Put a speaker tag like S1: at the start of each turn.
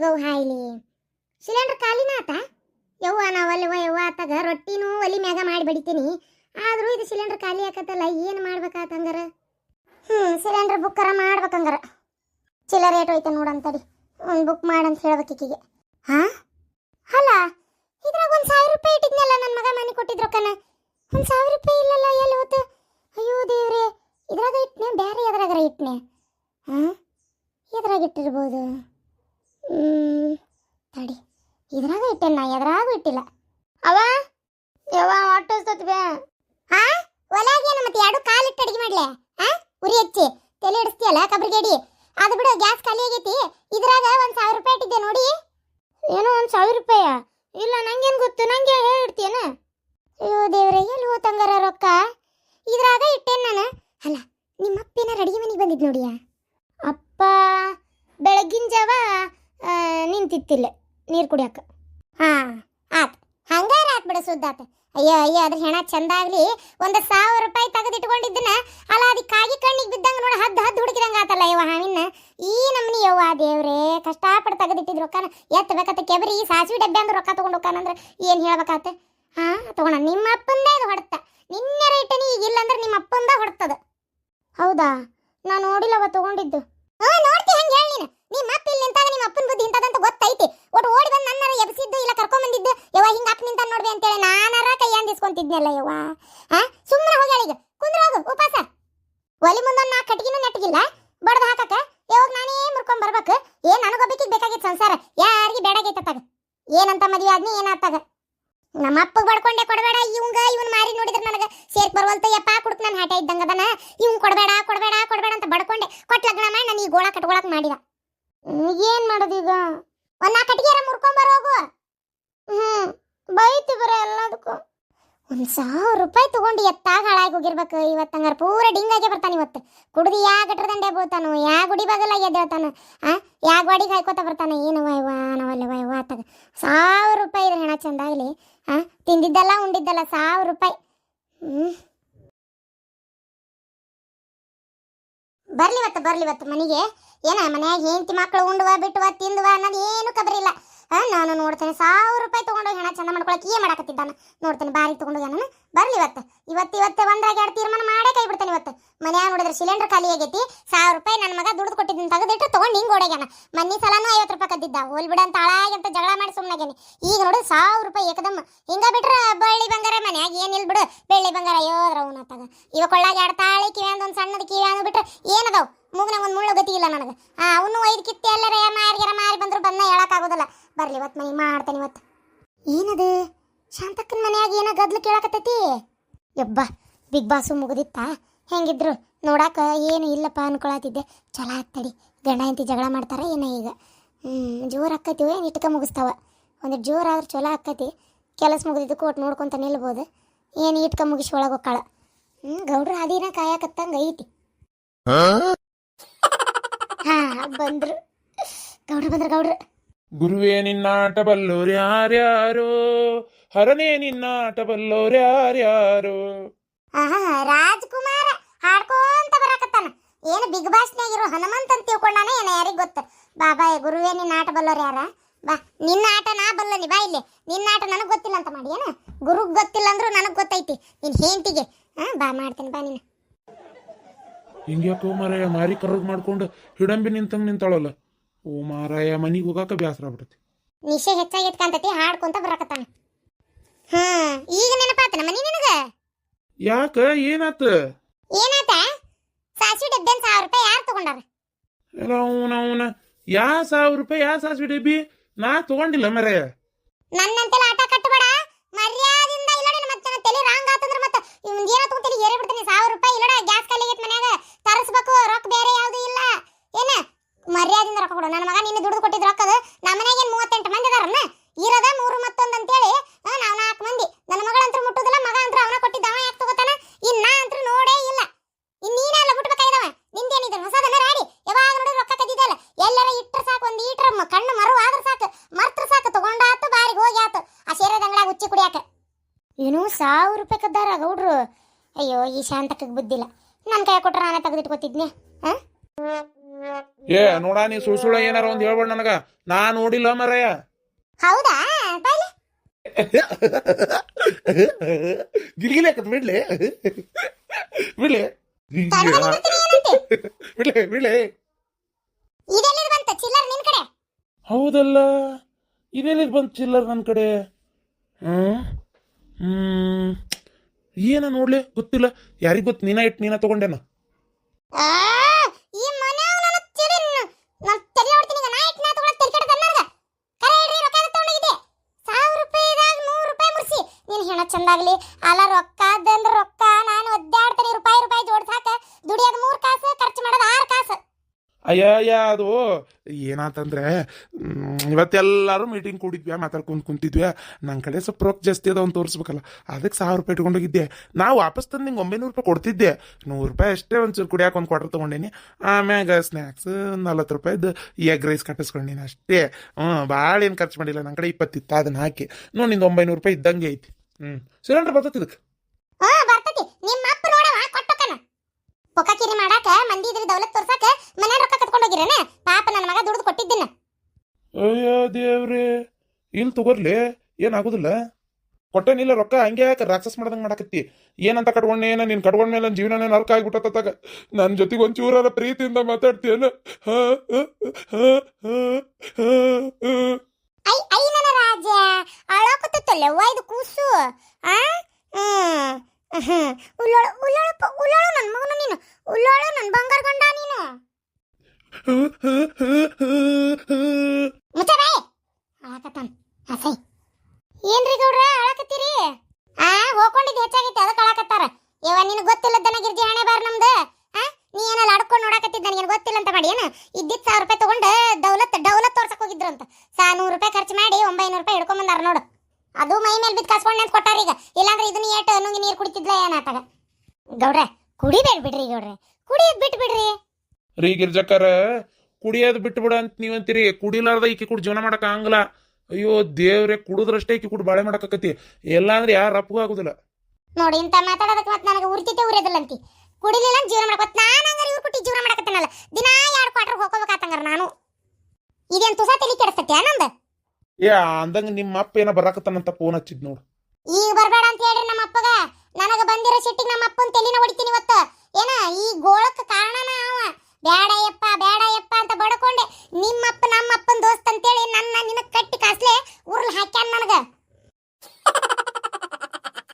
S1: ಹೋಗವು ಹಾಯ್ಲಿ. Cylinder ಖಾಲಿನ ಆತ? ಯವ್ವ ನಾವಲ್ಲವ ಯವ್ವ ಆತಾಗ ರೊಟ್ಟಿನೂ ಒಲಿ ಮ್ಯಾಗ ಮಾಡಿ ಬಡಿತೀನಿ. ಆದ್ರೂ ಇದು ಸಿಲಿಂಡರ್ ಖಾಲಿ ಆಕತ್ತಲ್ಲ, ಏನು ಮಾಡ್ಬೇಕಾತ ಹಂಗಾರ? ಹ್ಞೂ ಸಿಲಿಂಡರ್ ಬುಕ್ಕರ ಮಾಡ್ಬೇಕಂಗಾರ ಚಿಲ್ಲ ರೇಟ್ ಹೋಯ್ತ ನೋಡಂತಡಿ ಒಂದು ಬುಕ್ ಮಾಡಂತ ಹೇಳ್ಬೇಕು ಈಕಿಗೆ. ಹಾ? ಅಲ್ಲ, ಇದ್ರಾಗ ಒಂದು ಸಾವಿರ ರೂಪಾಯಿ ಇಟ್ಟಿದ್ನಲ್ಲ ನನ್ನ ಮಗ ಮನೆ ಕೊಟ್ಟಿದ್ರು ಕಣ ಒಂದು ಸಾವಿರ ರೂಪಾಯಿ ಇಲ್ಲಲ್ಲ, ಎಲ್ಲಿ ಹೋತು? ಅಯ್ಯೋ ದೇವ್ರೆ, ಇದ್ರಾಗ ಇಟ್ನೆ ಬೇರೆ ಎದ್ರಾಗರ ಇಟ್ನೆ? ಹಾಂ? ಎದ್ರಾಗ ಇಟ್ಟಿರ್ಬೋದು? ತಡಿ. ಇದ್ರಾಗ ಇಟ್ಟೆ ನಾ ಇದರಾಗ ಇಟ್ಟಿಲ್ಲ. ಅವ? ಯವ್ವ, ಹೊಟ್ಟೆ ಹಾ ಒಲಾಗೇನ ಮತ್ತೆ ಎರಡು ಕಾಲಿಟ್ಟು ಅಡಿಗೆ ಮಾಡ್ಲೆ? ಹಾ ಉರಿ ಹಚ್ಚಿ. ತಲೆ ಇಡಿಸ್ತೀಯಲ್ಲ ಕಬ್ರಿಗೇಡಿ ಅದು ಬಿಡು, ಗ್ಯಾಸ್ ಖಾಲಿ ಆಗೈತಿ. ಇದ್ರಾಗ ಒಂದು ಸಾವಿರ ರೂಪಾಯಿ ಇಟ್ಟಿದ್ದೆ ನೋಡಿ. ಏನೋ ಒಂದು ಸಾವಿರ ರೂಪಾಯ? ಇಲ್ಲ, ನಂಗೇನು ಗೊತ್ತು? ನಂಗೆ ಹೇಳಿಡ್ತೀಯನ ಅಯ್ಯೋ ದೇವ್ರೆ, ಎಲ್ಲಿ ಹೋತಂಗಾರ ರೊಕ್ಕ? ಇದ್ರಾಗ ಇಟ್ಟೇನು ನಾನು? ಅಲ್ಲ ನಿಮ್ಮ ಅಪ್ಪಿನ ಅಡಿಗೆ ಮನೆಗೆ ಬಂದಿದ್ದು ನೋಡಿಯ ಅಪ್ಪ ಬೆಳಗಿನ ಜಾವ ಆ, ನಿಂತಿತ್ತಿಲ್ಲ ನೀರು ಕುಡಿಯಾಕ. ಹಾ, ಆತ್. ಹಂಗಾರ ಆತ್ ಬಿಡ ಸುದ್ದಾತ ಅಯ್ಯೋ ಅಯ್ಯೋ ಅದ್ರ ಹೆಣ ಚಂದ ಆಗ್ಲಿ. ಒಂದು ಸಾವಿರ ರೂಪಾಯಿ ತೆಗೆದಿಟ್ಕೊಂಡಿದ್ದನ್ನ ಅಲ್ಲ ಅದಕ್ಕೆ ಕಾಗಿ ಕಣ್ಣಿಗೆ ಬಿದ್ದಂಗ ನೋಡಿ ಹದ್ದು ಹದ್ದು ಹುಡುಕಿದಂಗ ಆತಲ್ಲ ಯವ್ವ ಹಾವಿನ ಈ ನಮ್ನಿ ಯವ್ವ ದೇವ್ರೇ, ಕಷ್ಟಪಟ್ಟು ತೆಗೆದಿಟ್ಟಿದ್ ರೊಕ್ಕನ. ಎತ್ತಬೇಕತ್ತ ಕೆಬರಿ, ಸಾಸಿವೆ ಡಬ್ಬೆ ಅಂದ್ರೆ ರೊಕ್ಕ ತಗೊಂಡು ಹೋಗ್ಕಾನಂದ್ರೆ ಏನು ಹೇಳ್ಬೇಕಾತ? ಹಾ, ತಗೋಣ. ನಿಮ್ಮ ಅಪ್ಪಂದೇ ಇದು ಹೊಡ್ತ. ನಿನ್ನೆ ರೇಟನಿ ಈಗ ಇಲ್ಲಂದ್ರೆ ನಿಮ್ಮ ಅಪ್ಪಂದ ಹೊಡ್ತದ. ಹೌದಾ? ನಾ ನೋಡಿಲ್ಲವ ತಗೊಂಡಿದ್ದು. ಹಾ, ನೋಡ್ತಿ, ಹಂಗೆ ಹೇಳಿ ನೀನು. ನಿಮ್ಮ ಅಪ್ಪ ಇಲ್ಲಿ ನಿಂತಾಗ ನಿಮ್ಮ ಅಪ್ಪನ ಬುದ್ಧಿ ಗೊತ್ತೈತಿ ಒಟ್ಟು ಓಡಿ ಬಂದು ನನ್ನರ ಎಬ್ಸಿದ್ದು ಇಲ್ಲ ಕರ್ಕೊಂಡ್ ಬಂದಿದ್ದು ಯವ್ವ ಹಿಂಗ ಅಪ್ ನಿಂತ ನೋಡ್ಬಿ ಅಂತೇಳಿ ನಾನರ ಕೈ ಅಂದಿಸ್ಕೊಂತಿದ್ನಲ್ಲ ಯವ್ವ. ಹಾ? ಸುಮ್ಮನೆ ಹೋಗ್ಯಾಳ ಈಗ. ಕುಂದ್ರ ಹೋಗು ಒಲಿ ಮುಂದೆ ನಾಲ್ಕು ಕಟ್ಗಿನೂ ನೆಟ್ಗಿಲ್ಲ ಬಡ್ದು ಹಾಕಕ ಯಾವಾಗ ನಾನೇ ಮುರ್ಕೊಂಡ್ ಬರ್ಬೇಕು. ಏನ್ ನನಗೊಬ್ಬಕಿಗೆ ಬೇಕಾಗಿತ್ತು ಸಂಸಾರ? ಯಾರಿಗೆ ಬೇಡಾಗೈತತ್ತಾಗ ಏನಂತ ಮದುವೆ ಆದ್ನಿ ಏನಾಗ್ತಾಗ ನಮ್ಮ ಬಡ್ಕೊಂಡೆ ಕೊಡಬೇಡ, ಇವಂಗ, ಇವನ್ ಮಾರಿ ನೋಡಿದ್ರೆ ನನಗೆ ಸೇರ್ಕ್ ಬರುವಲ್ತ ಯಪ್ಪ ಕುಡ್ಕ ನಾನು ಹಾಟ ಇದ್ದಂಗ ಅದನ ಇವ್ನ್ ಕೊಡಬೇಡ ಕೊಡಬೇಡ ಕೊಡಬೇಡ ಅಂತ ಬಡ್ಕೊಂಡೆ ಕೊಟ್ಟು ಲಗ್ನ ಮಾಡಿ ನಾನು ಈ ಗೋಳ ಕಟ್ಕೊಳಕ್ ಮಾಡಿದ ಹ್ಮ್, ಏನ್ ಮಾಡೋದು ಈಗ ಒಂದ್ ನಾಲ್ಕು ಕಟ್ಟಿಗೆರ ಮುರ್ಕೊಂಡ್ ಬರೋಗು ಹ್ಮ್ ಬೈತಿ ಬರ ಎಲ್ಲದಕ್ಕೂ ಸಾವಿರ ರೂಪಾಯಿ ತಗೊಂಡು ಎತ್ತಾಗ ಹಾಳಾಗಿ ಹೋಗಿರ್ಬೇಕು. ಇವತ್ತು ಹಂಗಾರೆ ಪೂರ ಡಿಂಗಾಗೆ ಬರ್ತಾನೆ ಇವತ್ತು. ಕುಡ್ದು ಯಾ ಗಟ್ರದಂಡೆ ಬೋತಾನು ಯಾ ಗುಡಿ ಬಾಗಲಾಗಿ ಎದ್ದೇಳ್ತಾನ, ಆ? ಯಾ ಗಾಡಿಗೆ ಹಾಯ್ಕೋತ ಬರ್ತಾನೆ ಏನು ವೈವಾ ನಾವಲ್ಲಿ ವೈವಾ ಆತಾಗ ಸಾವಿರ ರೂಪಾಯಿ ಇದ್ರೆ ಹೆಣ ಚಂದಾಗ್ಲಿ ಆ? ತಿಂದಿದ್ದಲ್ಲ, ಉಂಡಿದ್ದಲ್ಲ, ಸಾವಿರ ರೂಪಾಯಿ. ಇವತ್ತು, ಬರ್ಲಿ ಇವತ್ತು ಮನೆಗೆ. ಏನ, ಮನ್ಯಾಗ ಹೆಂಡತಿ ಮಕ್ಕಳು ಉಂಡುವ, ಬಿಟ್ಟುವ, ತಿಂದುವ ಅನ್ನೋದು ಏನು ಕಬರಿಲ್ಲ ನಾನು ನೋಡ್ತೇನೆ. ಸಾವಿರ ರೂಪಾಯಿ ತೊಗೊಂಡೋಗಿ ಹೆಣ ಚಂದ ಮಾಡ್ಕೊಳಕ್ಕೆ ಏನ್ ಮಾಡಾಕತ್ತಿದ್ದಾನೆ? ನೋಡ್ತೇನೆ, ಬಾರಿ ತಗೊಂಡು ನಾನು ಬರ್ಲಿ ಇವತ್ತು. ಇವತ್ತು ಇವತ್ತು ಒಂದ್ರಾಗ ಎರಡು ತೀರ್ಮಾನ ಮಾಡೇ ಕೈ ಬಿಡ್ತೇನೆ ಇವತ್ತು ಮನ್ಯಾಗ ನೋಡಿದ್ರೆ ಸಿಲಿಂಡರ್ ಖಾಲಿ ಆಗೈತಿ, ಸಾವಿರ ರೂಪಾಯಿ ನನ್ನ ಮಗ ದುಡ್ದು ಕೊಟ್ಟಿದ್ದೀನಿ ತೆಗೆದಿಟ್ಟು ತಗೊಂಡು ಹಿಂಗೆ ಓಡಾಗ್ಯಾನ ಮನ್ನಿ ಸಲಾನು ಐವತ್ತು ರೂಪಾಯಿ ಕದ್ದಿದ್ದ. ಹೋಲ್ ಬಿಡ ಅಂತ ಜಗಳ ಮಾಡಿ ಸುಮ್ಮನಾಗೇನಿ ಈಗ ನೋಡು ಸಾವಿರ ರೂಪಾಯಿ ಏಕದಮ್ಮ ಹಿಂಗ ಬಿಟ್ರೆ ಬಳ್ಳಿ ಬಂಗಾರ ಮನ್ಯಾಗ ಏನಿಲ್ಲ ಬಿಡು. ಬೆಳ್ಳಿ ಬಂಗಾರ ಯೋದ್ರ ಅವನತ್ತಾಗ ಇವ ಕೊಳ್ಳಾಗ ಎರಡು ತಾಳಿ ಕಿವ್ಯಾಂದ ಒಂದು ಸಣ್ಣದ ಕಿವ್ಯಾಂದ ಬಿಟ್ರೆ ಏನದಾವ್? ಮೂಗ್ನಾಗ ಒಂದು ಮುಳ್ಳು ಗತಿ ಇಲ್ಲ ನನಗೆ. ಅವನು ಐದು ಕಿತ್ತಿ ಎಲ್ಲರ ಮಾರಿಗಾರ ಮಾರಿ ಬಂದ್ರು ಬಂದ ಹೇಳಕ್ಕಾಗೋದಿಲ್ಲ. ಬರ್ಲಿ ಇವತ್ತು ಮನೆ ಮಾಡ್ತೇನೆ ಇವತ್ತು ಏನದು? ಶಾಂತಕ್ಕನ ಮನ್ಯಾಗ ಏನೋ ಗದ್ಲು ಕೇಳಕತ್ತೈತಿ? ಯಬ್ಬ, ಬಿಗ್ ಬಾಸು ಮುಗಿದಿತ್ತಾ? ಹೆಂಗಿದ್ರು ನೋಡಾಕ ಏನು ಇಲ್ಲಪ್ಪ ಅನ್ಕೊಳತಿದ್ದೆ ಚಲ ಆಗ್ತಡಿ ಗಂಡ ಹೆಂಡತಿ ಜಗಳ ಮಾಡ್ತಾರ ಏನ ಈಗ? ಜೋರು ಆಕೈತಿ ಏನು ಇಟ್ಕ ಮುಗಿಸ್ತಾವ? ಒಂದು ಜೋರಾದ್ರೆ ಚಲೋ ಆಕತಿ ಕೆಲಸ ಮುಗಿದಿದ್ದು ಕೋಟ್ ನೋಡ್ಕೊಂತ ನಿಲ್ಬೋದು. ಏನು ಇಟ್ಕ ಮುಗಿಸಿ ಒಳಗೆ ಹೋಗ್ಕಾಳ ಹ್ಞೂ ಗೌಡ್ರ ಅದಿನ ಕಾಯಕತ್ತಂಗೆ ಐತಿ. ಹಾ? ಬಂದ್ರು. ಗೌಡ್ರು ಬಂದ್ರ ಗೌಡ್ರು.
S2: ಗುರುವೇ ನಿನ್ನಾಟ ಬಲ್ಲೋರ್ಯಾರ್ಯಾರೋ ಹರನೇ ನಿನ್ನಾಟ ಬಲ್ಲೋರ್ಯಾರ್ಯಾರೋ
S1: ಆಹಾ ರಾಜ್ಕುಮಾರ್ ಏನು ಬಿಗ್ ಬಾಸ್ನಾಗ ಇರೋ ಹನುಮಂತ ಅಂತ ತಿಳ್ಕೊಂಡಾನೆ ಏನ ಯಾರಿಗೆ ಗೊತ್ತು? ಬಾಬಾ ಗುರುವೇ ನಿನ್ನ ಆಟ ಬಲ್ಲೋರು ಯಾರ? ಬಾ ನಿನ್ನ ಆಟ ನಾ ಬಲ್ಲನಿ ಬಾ ಇಲ್ಲಿ. ನಿನ್ನ ಆಟ ನನಗೆ ಗೊತ್ತಿಲ್ಲ ಅಂತ ಮಾಡಿ ಏನ? ಗುರುಗ್ ಗೊತ್ತಿಲ್ಲ ಅಂದ್ರೂ ನನಗೆ ಗೊತ್ತೈತಿ. ನಿನ್ ಹೆಂಡತಿಗೆ ಹಾ ಬಾ ಮಾಡ್ತೀನಿ ಬಾ ನೀನು.
S2: ಹಿಂಗ್ಯಾಕೋ ಮಾರಾಯ ಮಾರಿ ಕರ್ರಗ್ ಮಾಡ್ಕೊಂಡು ಹಿಡಂಬಿ ನಿಂತಂಗ್ ನಿಂತಾಳಲ್ಲ. ಓ ಮಾರಾಯ ಮನಿಗೆ ಹೋಗಾಕ ಬ್ಯಾಸರ ಬಿಡತಿ
S1: ನಿಶೆ ಹೆಚ್ಚಾಗಿ ಕಾಂತತಿ ಹಾಡ್ಕೊಂತ ಬರಕತ್ತಾನ. ಹಾ ಈಗ ನೆನಪಾತನ ಮನಿ ನಿನಗ?
S2: ಯಾಕ ಏನಾತ?
S1: ಏನಾತ ಸಾಸಿವೆ ಡಬ್ಬೆನ್ ಸಾವಿರ ರೂಪಾಯಿ ಯಾರು ತಗೊಂಡಾರ
S2: ಅವನ ಯಾ ಸಾವಿರ ರೂಪಾಯಿ ಯಾ ಸಾಸಿವೆ ಡಬ್ಬಿ? ನಾ ತಗೊಂಡಿಲ್ಲ ಮರೆ
S1: ನನ್ನಂತೆಲ್ಲ ಆಟ ಕಟ್ಟಬೇಡ ಮರ್ಯಾದಿಂದ ಇಲ್ಲಡ ಮತ್ತೆ ನನ್ನ ತಲೆ ರಾಂಗ್ ಆತಂದ್ರ ಮತ್ತೆ ಇವ್ನ್ ಏನೋ ತಗೊಂಡ್ ತಲೆ ಏರಿ ಬಿಡ್ತೀನಿ ಸಾವಿರ ರೂಪಾಯಿ ಇಲ್ಲಡ ಗ್ಯಾಸ್ ಖಾಲಿ ಆಗೈತೆ ಮನ್ಯಾಗ ತರಿಸ್ಬೇಕು ರೊಕ್ಕ ಬೇರೆ ಯಾವ್ದು ಇಲ್ಲ ಏನ ಮರ್ಯಾದಿಂದ ರೊಕ್ಕ ಕೊಡು ನನ್ನ ಮಗ ನಿನ್ನೆ ದುಡ್ದು ಕೊಟ್ಟಿದ್ ರೊಕ್ಕದ ನಮ್ಮ ಮನ್ಯಾಗ ಏನ್ ಮೂವತ್ತೆಂಟು ಮಂದಿ ಅದಾರನ್ನ ಇರೋದ ಮೂರು ಮತ್ತೊಂದು ಅಂತೇಳಿ ಆ, ನಾವ್ ನಾಲ್ಕು ಮಂದಿ ನನ್ನ ಮಗಳಂತ್ರ ಮುಟ್ಟುದಿಲ್ಲ ಮಗ ಅಂತ್ರ ಅವನ ಕೊಟ್ಟಿದ್ದ ಅವ ಯಾಕೆ ತಗೋತಾನ ಇನ್ ನಾ ಅಂತ್ರ ನೋಡೇ ಇಲ್ಲ ಇನ್ ನೀನೆಲ್ಲ ಬಿಟ್ಬೇಕಾಗಿದವ ನಿಂದೇನಿದೆ ಹೊಸದನ್ನ ರಾಡಿ ಯಾವಾಗ ನೋಡಿ ರೊಕ್ಕ ಕದ್ದಿದ್ದಲ್ಲ ಎಲ್ಲರ ಇಟ್ರ ಸಾಕು ಒಂದ್ ಈಟ್ರ ಮ- ಕಣ್ಣು ಮರು ಆದ್ರ ಸಾಕು ಮರ್ತ್ರ ಸಾಕು ತಗೊಂಡಾತು ಬಾರಿಗೆ ಹೋಗಿ ಆತು ಆ ಶೇರದ ಅಂಗಡಿಯಾಗ ಉಚ್ಚಿ ಕುಡಿಯಾಕ ಏನು ಸಾವಿರ ರೂಪಾಯಿ ಕದ್ದಾರ ಗೌಡ್ರು ಅಯ್ಯೋ ಈ ಶಾಂತಕ್ಕೆ ಬುದ್ಧಿಲ್ಲ. ನನ್ನ ಕೈ ಕೊಟ್ರೆ ನಾನೇ ತೆಗೆದಿಟ್ಕೋತಿದ್ನೆ
S2: ಏ ನೋಡ ನೀ ಸುಳ್ ಸುಳ್ಳ ಏನಾರ ಒಂದ್ ಹೇಳ್ಬೇಡ ನನಗ. ನಾ ನೋಡಿಲ್ಲ ಮರಯ್ಯ
S1: ಹೌದಾ? ಬಾಯ್ಲೆ.
S2: ಗಿಲ್ಗಿಲಿ ಹಾಕತ್ ಬಿಡ್ಲಿ. ಬಿಡ್ಲಿ.
S1: ಏನಂತೆ?
S2: ಬಿಡ್ಲಿ ಬಿಡ್ಲಿ.
S1: ಇದೆಲ್ಲಿದ್ ಬಂತ ಚಿಲ್ಲರ್ ನಿನ್ ಕಡೆ?
S2: ಹೌದಲ್ಲ ಇದೆಲ್ಲಿ ಬಂತು ಚಿಲ್ಲರ್ ನನ್ನ ಕಡೆ? ಹ್ಮ್ ಏನ ನೋಡ್ಲಿ? ಗೊತ್ತಿಲ್ಲ. ಯಾರಿಗ್ ಗೊತ್ತು? ನೀನ ಇಟ್ಟು ನೀನ ತಗೊಂಡೇನ?
S1: ಚಂದಾಗ್ಲಿ. ಅಲ್ಲ ರೊಕ್ಕ ಅದಂದ್ರ ರೊಕ್ಕ. ನಾನು ಒದ್ದಾಡ್ತೀನಿ ರೂಪಾಯಿ ರೂಪಾಯಿ ಜೋಡ್ಸಾಕ ದುಡಿಯೋದು ಮೂರ್ ಕಾಸು ಖರ್ಚು ಮಾಡೋದು ಆರು ಕಾಸು
S2: ಅಯ್ಯ ಅಯ್ಯ ಅದು ಏನಂತಂದ್ರೆ ಇವತ್ತು ಇವತ್ತೆಲ್ಲರೂ ಮೀಟಿಂಗ್ ಕೂಡಿದ್ವಿ ಮಾತಾಡ್ಕೊಂಡು ಕುಂತಿದ್ವಿ. ನನ್ನ ಕಡೆ ಸ್ವಲ್ಪ ರೊಕ್ಕ ಜಾಸ್ತಿ ಅದ ಅಂತ ತೋರಿಸ್ಬೇಕಲ್ಲ. ಅದಕ್ಕೆ ಸಾವಿರ ರೂಪಾಯಿ ಇಟ್ಕೊಂಡೋಗಿದ್ದೆ ನಾವು ವಾಪಸ್ ತಂದು ನಿಂಗೆ ಒಂಬೈನೂರು ರೂಪಾಯಿ ಕೊಡ್ತಿದ್ದೆ. ನೂರು ರೂಪಾಯಿ ಅಷ್ಟೇ ಒಂಚೂರು ಕುಡಿಯಾಕ ಒಂದು ಕ್ವಾರ್ಟರ್ ತೊಗೊಂಡೇನಿ. ಆಮ್ಯಾಗ ಸ್ನ್ಯಾಕ್ಸ್ ನಲ್ವತ್ತು ರೂಪಾಯಿದು ಎಗ್ ರೈಸ್ ಕಟ್ಟಿಸ್ಕೊಂಡೀನಿ ಅಷ್ಟೇ. ಹ್ಞೂ ಭಾಳ ಏನು ಖರ್ಚು ಮಾಡಿಲ್ಲ. ನನ್ನ ಕಡೆ ಇಪ್ಪತ್ತಿತ್ತು ಅದನ್ನ ಹಾಕಿ. ನೋ ನಿಂದು ಒಂಬೈನೂರು ರೂಪಾಯಿ ಇದ್ದಂಗೆ ಐತಿ. ಹ್ಞೂ ಸಿಲಿಂಡರ್ ಬರ್ತೈತಿ ಇದಕ್ಕೆ
S1: ಹಾ ಬರ್ತತಿ ನಿಮ್ಮ ಅಪ್ಪ ನೋಡವ ಕೊಟ್ಟೋಕನ ಪೊಕ್ಕಾಕಿರಿ ಮಾಡಾಕ ಮಂದಿ ಇದ್ರ ದೌಲತ್ ತೋರ್ಸಾಕ ಮನೆ ರೊಕ್ಕ ಕತ್ಕೊಂಡು ಹೋಗಿರೇನ? ಪಾಪ ನನ್ನ ಮಗ ದುಡ್ದು ಕೊಟ್ಟಿದ್ದಿನ
S2: ಅಯ್ಯೋ ದೇವ್ರೇ ಇಲ್ಲಿ ತಗೋರ್ಲಿ ಏನಾಗುದಿಲ್ಲ? ಕೊಟ್ಟೇನಿಲ್ಲ ರೊಕ್ಕ ಹಂಗೆ ಯಾಕೆ ರಾಕ್ಷಸ್ ಮಾಡ್ದಂಗೆ ಮಾಡಕತ್ತಿ? ಏನಂತ ಕಟ್ಕೊಂಡೆ ಏನ ನೀನ್ ಕಟ್ಕೊಂಡ ಮೇಲೆ ನನ್ನ ಜೀವನನೇ ನರಕ ಆಗ್ಬಿಟ್ಟತ್ತಾಗ ನನ್ನ ಜೊತೆಗೆ ಒಂಚೂರಾರ ಪ್ರೀತಿಯಿಂದ ಮಾತಾಡ್ತೀಯನ.
S1: ಐ ಐ ನನ್ನ ರಾಜ ಅಳಕತ್ತಲ್ಲವ್ವ ಇದು ಕೂಸು? ಆ? ಹ್ಮ್ ಹ್ಮ್. ಉಳ್ಳೋಳು ಉಳ್ಳೋಳು ನನ್ನ ಮಗನ ನೀನು. ಉಳ್ಳಾಳು ನನ್ನ ಬಂಗಾರ ಗಂಡ ನೀನು.
S2: ಹಾ, ಹಾ, ಹಾ, ಹಾ, ಹಾ.
S1: ಮುಚ್ಚ ಬಾಯಿ. ಅಳಕತ್ತಾನ ಹಸೈ ಏನ್ರಿ ಗೌಡ್ರ ಅಳಕತ್ತೀರಿ ಆ ಹೋಕೊಂಡಿದ್ದು ಹೆಚ್ಚಾಗಿತ್ತು ಅದಕ್ಕೆ ಅಳಕತ್ತಾರ ಇವ ನಿನಗೆ ಗೊತ್ತಿಲ್ಲದನ ಗಿರ್ಜಿ ಹಣೆ ಬಾರ್ ನಮ್ದು. ಆ ನೀ ಏನಲ್ಲ ಅಡ್ಕೊಂಡು ನೋಡಕತ್ತಿದ್ದ ನನಗೆ ಗೊತ್ತಿಲ್ಲ ಅಂತ ಮಾಡಿ ಏನು? ಇದ್ದಿದ್ದು ಸಾವಿರ ರೂಪಾಯಿ ತಗೊಂಡು ದೌಲತ್ ಡೌಲತ್ ತೋರ್ಸಕ್ ಹೋಗಿದ್ರಂತ ಸಾ ನೂರು ರೂಪಾಯಿ ಖರ್ಚು ಮಾಡಿ ಒಂಬೈನೂರು ರೂಪಾಯಿ ಹಿಡ್ಕೊಂಡ್ ಬಂದಾರ ನೋಡು. ಅದು ಮೈ ಮೇಲೆ ಬಿದ್ದು ಕಾಸ್ಕೊಂಡು ಅಂತ ಕೊಟ್ಟಾರ ಈಗ. ಇಲ್ಲಾಂದ್ರೆ ಇದನ್ನ ಏಟು ನುಂಗಿ ನೀರು ಕುಡಿತಿದ್ಲ ಏನಾತಾಗ ಗೌಡ್ರೆ ಕುಡಿಬೇಡ ಬಿಡ್ರಿ ಗೌಡ್ರೆ. ಕುಡಿಯೋದ್ ಬಿಟ್ಟು ಬಿಡ್ರಿ.
S2: ರೀ ಗಿರ್ಜಕ್ಕರ ಕುಡಿಯೋದು ಬಿಟ್ಟು ಬಿಡ ಅಂತ ನೀವಂತೀರಿ. ಕುಡಿಲಾರ್ದ ಈಕೆ ಕುಡ್ ಜೀವನ ಮಾಡಕ್ ಆಗಲ್ಲ ಅಯ್ಯೋ ದೇವ್ರೆ ಕುಡಿದ್ರಷ್ಟೇ ಈಕಿ ಕುಡ್ ಬಾಳೆ ಮಾಡಕತ್ತಿ ಎಲ್ಲ ಅಂದ್ರೆ ಯಾರು ಅಪ್ಪಗೂ ಆಗುದಿಲ್ಲ.
S1: ನೋಡಿ ಇಂತ ಮಾತಾಡೋದಕ್ಕೆ ಮತ್ತೆ ನನಗೆ ಉರ್ತಿತೆ ಉರಿಯೋದಿಲ್ಲ ಅಂತಿ ಕುಡಿಲಿಲ್ಲ ಅಂತ ಜೀವನ ಮಾಡಕತ್ ನಾನು ಹಂಗಾರೆ ಇವ್ರು ಕುಟ್ಟಿ ಜೀವನ ಮಾಡಕತ್ತನಲ್ಲ. ದಿನ ಎರಡು ಕ್ವಾರ್ಟರ್ ಹೋಗ್ಕೋಬೇಕಾತಂಗಾರ ನಾನು. ಇದೇನ್ ತುಸ ತಲೆ ಕೆಡಿಸ್ತೈತಿ ಆನಂದ
S2: ಏ ಅಂದಂಗ ನಿಮ್ಮ ಅಪ್ಪ ಏನೋ ಬರಾಕತ್ತಾನಂತ ಫೋನ್ ಹಚ್ಚಿದ್ ನೋಡು.
S1: ಈಗ ಬರಬೇಡ ಅಂತ ಹೇಳ್ರಿ